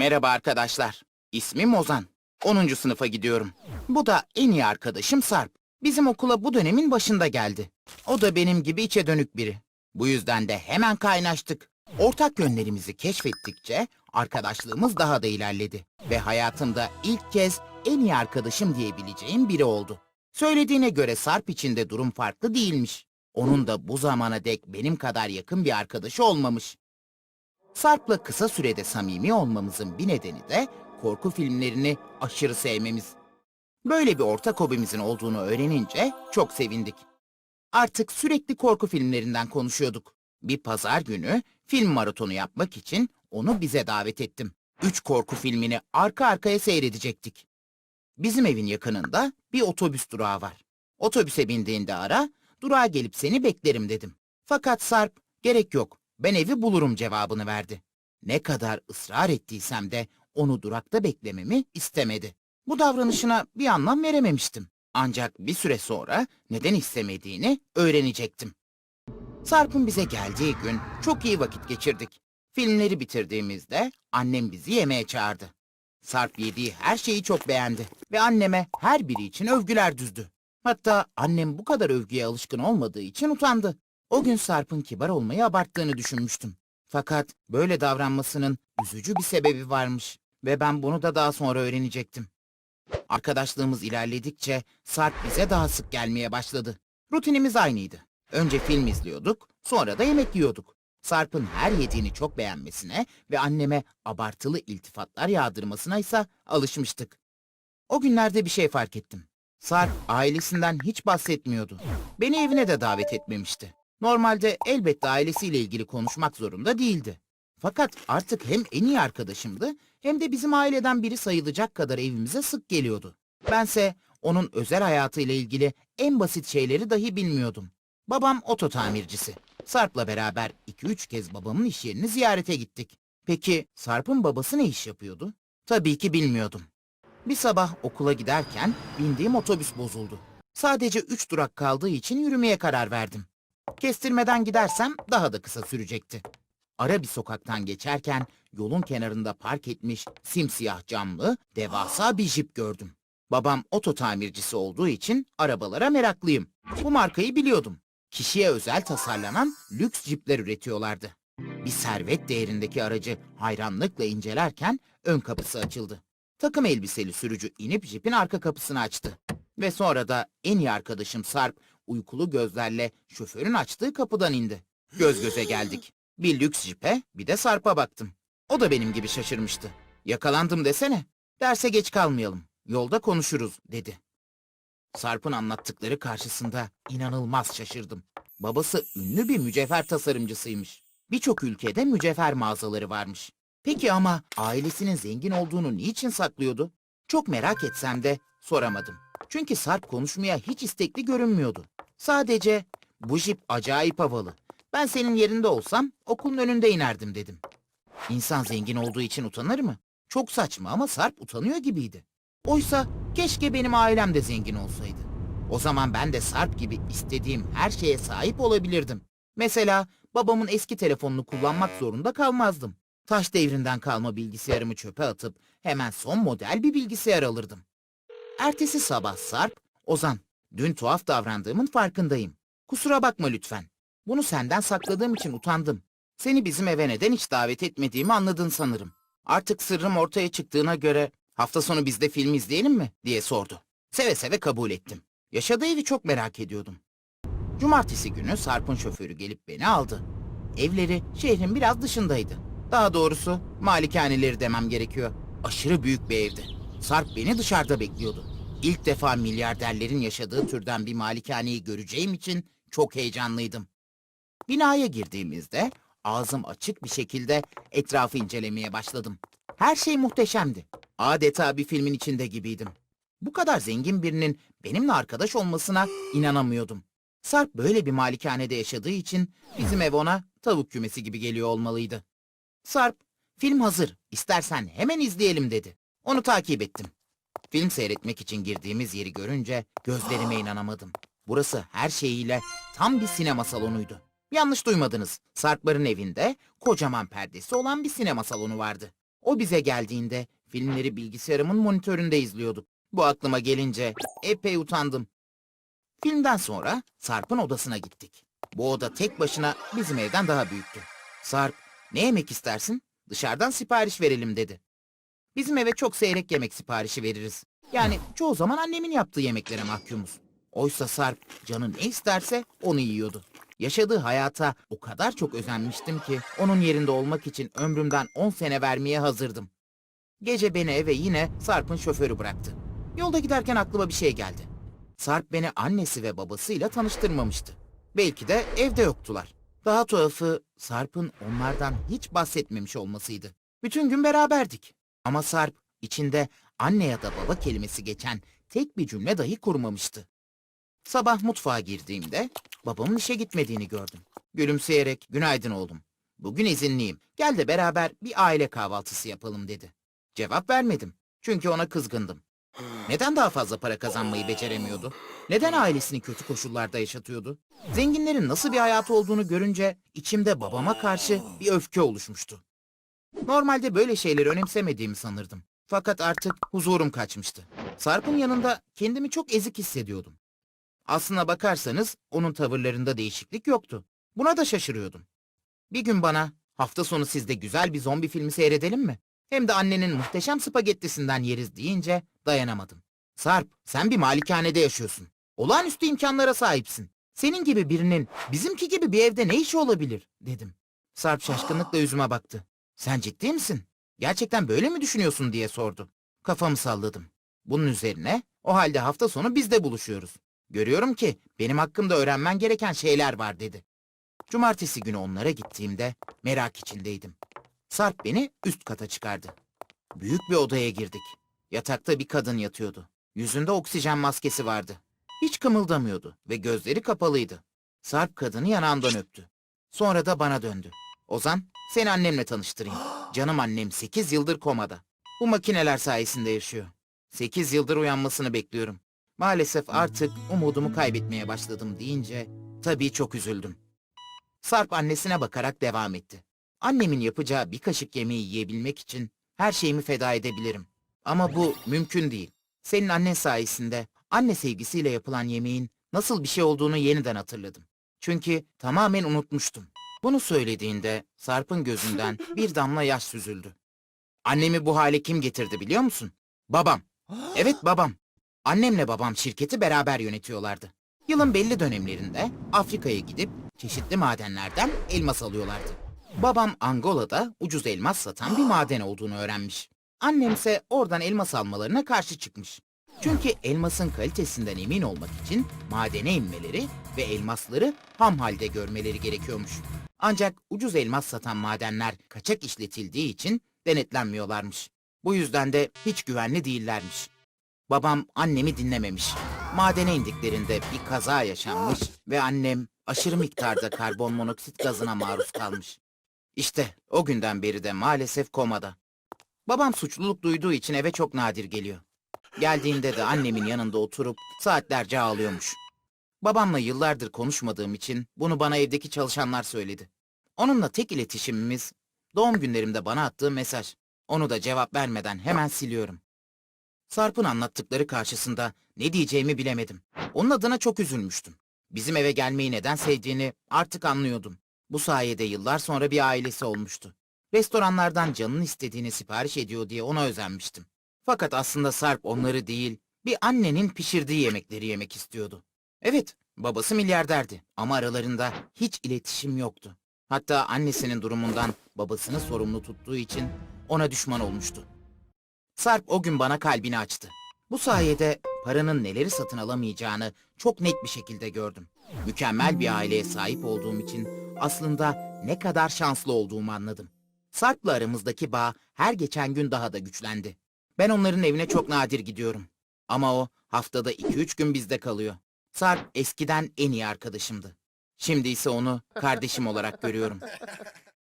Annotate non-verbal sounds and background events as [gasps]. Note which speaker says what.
Speaker 1: Merhaba arkadaşlar. İsmim Ozan. 10. sınıfa gidiyorum. Bu da en iyi arkadaşım Sarp. Bizim okula bu dönemin başında geldi. O da benim gibi içe dönük biri. Bu yüzden de hemen kaynaştık. Ortak yönlerimizi keşfettikçe arkadaşlığımız daha da ilerledi. Ve hayatımda ilk kez en iyi arkadaşım diyebileceğim biri oldu. Söylediğine göre Sarp için de durum farklı değilmiş. Onun da bu zamana dek benim kadar yakın bir arkadaşı olmamış. Sarp'la kısa sürede samimi olmamızın bir nedeni de korku filmlerini aşırı sevmemiz. Böyle bir ortak hobimizin olduğunu öğrenince çok sevindik. Artık sürekli korku filmlerinden konuşuyorduk. Bir pazar günü film maratonu yapmak için onu bize davet ettim. Üç korku filmini arka arkaya seyredecektik. Bizim evin yakınında bir otobüs durağı var. Otobüse bindiğinde ara, durağa gelip seni beklerim dedim. Fakat Sarp, gerek yok, ben evi bulurum cevabını verdi. Ne kadar ısrar ettiysem de onu durakta beklememi istemedi. Bu davranışına bir anlam verememiştim. Ancak bir süre sonra neden istemediğini öğrenecektim. Sarp'ın bize geldiği gün çok iyi vakit geçirdik. Filmleri bitirdiğimizde annem bizi yemeğe çağırdı. Sarp yediği her şeyi çok beğendi ve anneme her biri için övgüler düzdü. Hatta annem bu kadar övgüye alışkın olmadığı için utandı. O gün Sarp'ın kibar olmayı abarttığını düşünmüştüm. Fakat böyle davranmasının üzücü bir sebebi varmış ve ben bunu da daha sonra öğrenecektim. Arkadaşlığımız ilerledikçe Sarp bize daha sık gelmeye başladı. Rutinimiz aynıydı. Önce film izliyorduk, sonra da yemek yiyorduk. Sarp'ın her yediğini çok beğenmesine ve anneme abartılı iltifatlar yağdırmasına ise alışmıştık. O günlerde bir şey fark ettim. Sarp ailesinden hiç bahsetmiyordu. Beni evine de davet etmemişti. Normalde elbette ailesiyle ilgili konuşmak zorunda değildi. Fakat artık hem en iyi arkadaşımdı hem de bizim aileden biri sayılacak kadar evimize sık geliyordu. Bense onun özel hayatıyla ilgili en basit şeyleri dahi bilmiyordum. Babam oto tamircisi. Sarp'la beraber 2-3 kez babamın iş yerini ziyarete gittik. Peki Sarp'ın babası ne iş yapıyordu? Tabii ki bilmiyordum. Bir sabah okula giderken bindiğim otobüs bozuldu. Sadece 3 durak kaldığı için yürümeye karar verdim. Kestirmeden gidersem daha da kısa sürecekti. Ara bir sokaktan geçerken yolun kenarında park etmiş simsiyah camlı devasa bir jip gördüm. Babam oto tamircisi olduğu için arabalara meraklıyım. Bu markayı biliyordum. Kişiye özel tasarlanan lüks jipler üretiyorlardı. Bir servet değerindeki aracı hayranlıkla incelerken ön kapısı açıldı. Takım elbiseli sürücü inip jipin arka kapısını açtı. Ve sonra da en iyi arkadaşım Sarp uykulu gözlerle şoförün açtığı kapıdan indi. [gasps] Göz göze geldik. Bir lüks jipe bir de Sarp'a baktım. O da benim gibi şaşırmıştı. Yakalandım desene. Derse geç kalmayalım. Yolda konuşuruz dedi. Sarp'ın anlattıkları karşısında inanılmaz şaşırdım. Babası ünlü bir mücevher tasarımcısıymış. Birçok ülkede mücevher mağazaları varmış. Peki ama ailesinin zengin olduğunu niçin saklıyordu? Çok merak etsem de soramadım. Çünkü Sarp konuşmaya hiç istekli görünmüyordu. Sadece bu jip acayip havalı. Ben senin yerinde olsam okulun önünde inerdim dedim. İnsan zengin olduğu için utanır mı? Çok saçma ama Sarp utanıyor gibiydi. Oysa keşke benim ailem de zengin olsaydı. O zaman ben de Sarp gibi istediğim her şeye sahip olabilirdim. Mesela babamın eski telefonunu kullanmak zorunda kalmazdım. Taş devrinden kalma bilgisayarımı çöpe atıp hemen son model bir bilgisayar alırdım. Ertesi sabah Sarp, Ozan, dün tuhaf davrandığımın farkındayım. Kusura bakma lütfen. Bunu senden sakladığım için utandım. Seni bizim eve neden hiç davet etmediğimi anladın sanırım. Artık sırrım ortaya çıktığına göre hafta sonu bizde film izleyelim mi diye sordu. Seve seve kabul ettim. Yaşadığı evi çok merak ediyordum. Cumartesi günü Sarp'ın şoförü gelip beni aldı. Evleri şehrin biraz dışındaydı. Daha doğrusu malikaneleri demem gerekiyor. Aşırı büyük bir evdi. Sarp beni dışarıda bekliyordu. İlk defa milyarderlerin yaşadığı türden bir malikaneyi göreceğim için çok heyecanlıydım. Binaya girdiğimizde ağzım açık bir şekilde etrafı incelemeye başladım. Her şey muhteşemdi. Adeta bir filmin içinde gibiydim. Bu kadar zengin birinin benimle arkadaş olmasına inanamıyordum. Sarp böyle bir malikanede yaşadığı için bizim ev ona tavuk kümesi gibi geliyor olmalıydı. Sarp, film hazır, istersen hemen izleyelim dedi. Onu takip ettim. Film seyretmek için girdiğimiz yeri görünce gözlerime [gasps] inanamadım. Burası her şeyiyle tam bir sinema salonuydu. Yanlış duymadınız. Sarpların evinde kocaman perdesi olan bir sinema salonu vardı. O bize geldiğinde filmleri bilgisayarımın monitöründe izliyorduk. Bu aklıma gelince epey utandım. Filmden sonra Sarp'ın odasına gittik. Bu oda tek başına bizim evden daha büyüktü. Sarp, ne yemek istersin? Dışarıdan sipariş verelim dedi. Bizim eve çok seyrek yemek siparişi veririz. Yani çoğu zaman annemin yaptığı yemeklere mahkumuz. Oysa Sarp canı ne isterse onu yiyordu. Yaşadığı hayata o kadar çok özenmiştim ki onun yerinde olmak için ömrümden 10 sene vermeye hazırdım. Gece beni eve yine Sarp'ın şoförü bıraktı. Yolda giderken aklıma bir şey geldi. Sarp beni annesi ve babasıyla tanıştırmamıştı. Belki de evde yoktular. Daha tuhafı Sarp'ın onlardan hiç bahsetmemiş olmasıydı. Bütün gün beraberdik. Ama Sarp içinde anne ya da baba kelimesi geçen tek bir cümle dahi kurmamıştı. Sabah mutfağa girdiğimde babamın işe gitmediğini gördüm. Gülümseyerek günaydın oğlum. Bugün izinliyim. Gel de beraber bir aile kahvaltısı yapalım dedi. Cevap vermedim. Çünkü ona kızgındım. Neden daha fazla para kazanmayı beceremiyordu? Neden ailesini kötü koşullarda yaşatıyordu? Zenginlerin nasıl bir hayatı olduğunu görünce içimde babama karşı bir öfke oluşmuştu. Normalde böyle şeyleri önemsemediğimi sanırdım. Fakat artık huzurum kaçmıştı. Sarp'ın yanında kendimi çok ezik hissediyordum. Aslına bakarsanız onun tavırlarında değişiklik yoktu. Buna da şaşırıyordum. Bir gün bana hafta sonu sizde güzel bir zombi filmi seyredelim mi? Hem de annenin muhteşem spagettisinden yeriz deyince dayanamadım. Sarp, sen bir malikanede yaşıyorsun. Olağanüstü imkanlara sahipsin. Senin gibi birinin bizimki gibi bir evde ne işi olabilir? dedim. Sarp şaşkınlıkla yüzüme baktı. Sen ciddi misin? Gerçekten böyle mi düşünüyorsun diye sordu. Kafamı salladım. Bunun üzerine o halde hafta sonu biz de buluşuyoruz. Görüyorum ki benim hakkımda öğrenmen gereken şeyler var dedi. Cumartesi günü onlara gittiğimde merak içindeydim. Sarp beni üst kata çıkardı. Büyük bir odaya girdik. Yatakta bir kadın yatıyordu. Yüzünde oksijen maskesi vardı. Hiç kımıldamıyordu ve gözleri kapalıydı. Sarp kadını yanağından öptü. Sonra da bana döndü. Ozan, seni annemle tanıştırayım. [gasps] Canım annem 8 yıldır komada. Bu makineler sayesinde yaşıyor. 8 yıldır uyanmasını bekliyorum. Maalesef artık umudumu kaybetmeye başladım deyince tabii çok üzüldüm. Sarp annesine bakarak devam etti. Annemin yapacağı bir kaşık yemeği yiyebilmek için her şeyimi feda edebilirim. Ama bu mümkün değil. Senin annen sayesinde anne sevgisiyle yapılan yemeğin nasıl bir şey olduğunu yeniden hatırladım. Çünkü tamamen unutmuştum. Bunu söylediğinde Sarp'ın gözünden bir [laughs] damla yaş süzüldü. Annemi bu hale kim getirdi biliyor musun? Babam. Evet [gasps] babam. Annemle babam şirketi beraber yönetiyorlardı. Yılın belli dönemlerinde Afrika'ya gidip çeşitli madenlerden elmas alıyorlardı. Babam Angola'da ucuz elmas satan bir maden olduğunu öğrenmiş. Annemse oradan elmas almalarına karşı çıkmış. Çünkü elmasın kalitesinden emin olmak için madene inmeleri ve elmasları ham halde görmeleri gerekiyormuş. Ancak ucuz elmas satan madenler kaçak işletildiği için denetlenmiyorlarmış. Bu yüzden de hiç güvenli değillermiş. Babam annemi dinlememiş. Madene indiklerinde bir kaza yaşanmış ve annem aşırı miktarda karbon monoksit gazına maruz kalmış. İşte o günden beri de maalesef komada. Babam suçluluk duyduğu için eve çok nadir geliyor. Geldiğinde de annemin yanında oturup saatlerce ağlıyormuş. Babamla yıllardır konuşmadığım için bunu bana evdeki çalışanlar söyledi. Onunla tek iletişimimiz doğum günlerimde bana attığı mesaj. Onu da cevap vermeden hemen siliyorum. Sarp'ın anlattıkları karşısında ne diyeceğimi bilemedim. Onun adına çok üzülmüştüm. Bizim eve gelmeyi neden sevdiğini artık anlıyordum. Bu sayede yıllar sonra bir ailesi olmuştu. Restoranlardan canın istediğini sipariş ediyor diye ona özenmiştim. Fakat aslında Sarp onları değil, bir annenin pişirdiği yemekleri yemek istiyordu. Evet, babası milyarderdi ama aralarında hiç iletişim yoktu. Hatta annesinin durumundan babasını sorumlu tuttuğu için ona düşman olmuştu. Sarp o gün bana kalbini açtı. Bu sayede paranın neleri satın alamayacağını çok net bir şekilde gördüm. Mükemmel bir aileye sahip olduğum için aslında ne kadar şanslı olduğumu anladım. Sarp'la aramızdaki bağ her geçen gün daha da güçlendi. Ben onların evine çok nadir gidiyorum. Ama o haftada 2-3 gün bizde kalıyor. Sarp eskiden en iyi arkadaşımdı. Şimdi ise onu kardeşim olarak görüyorum. [laughs]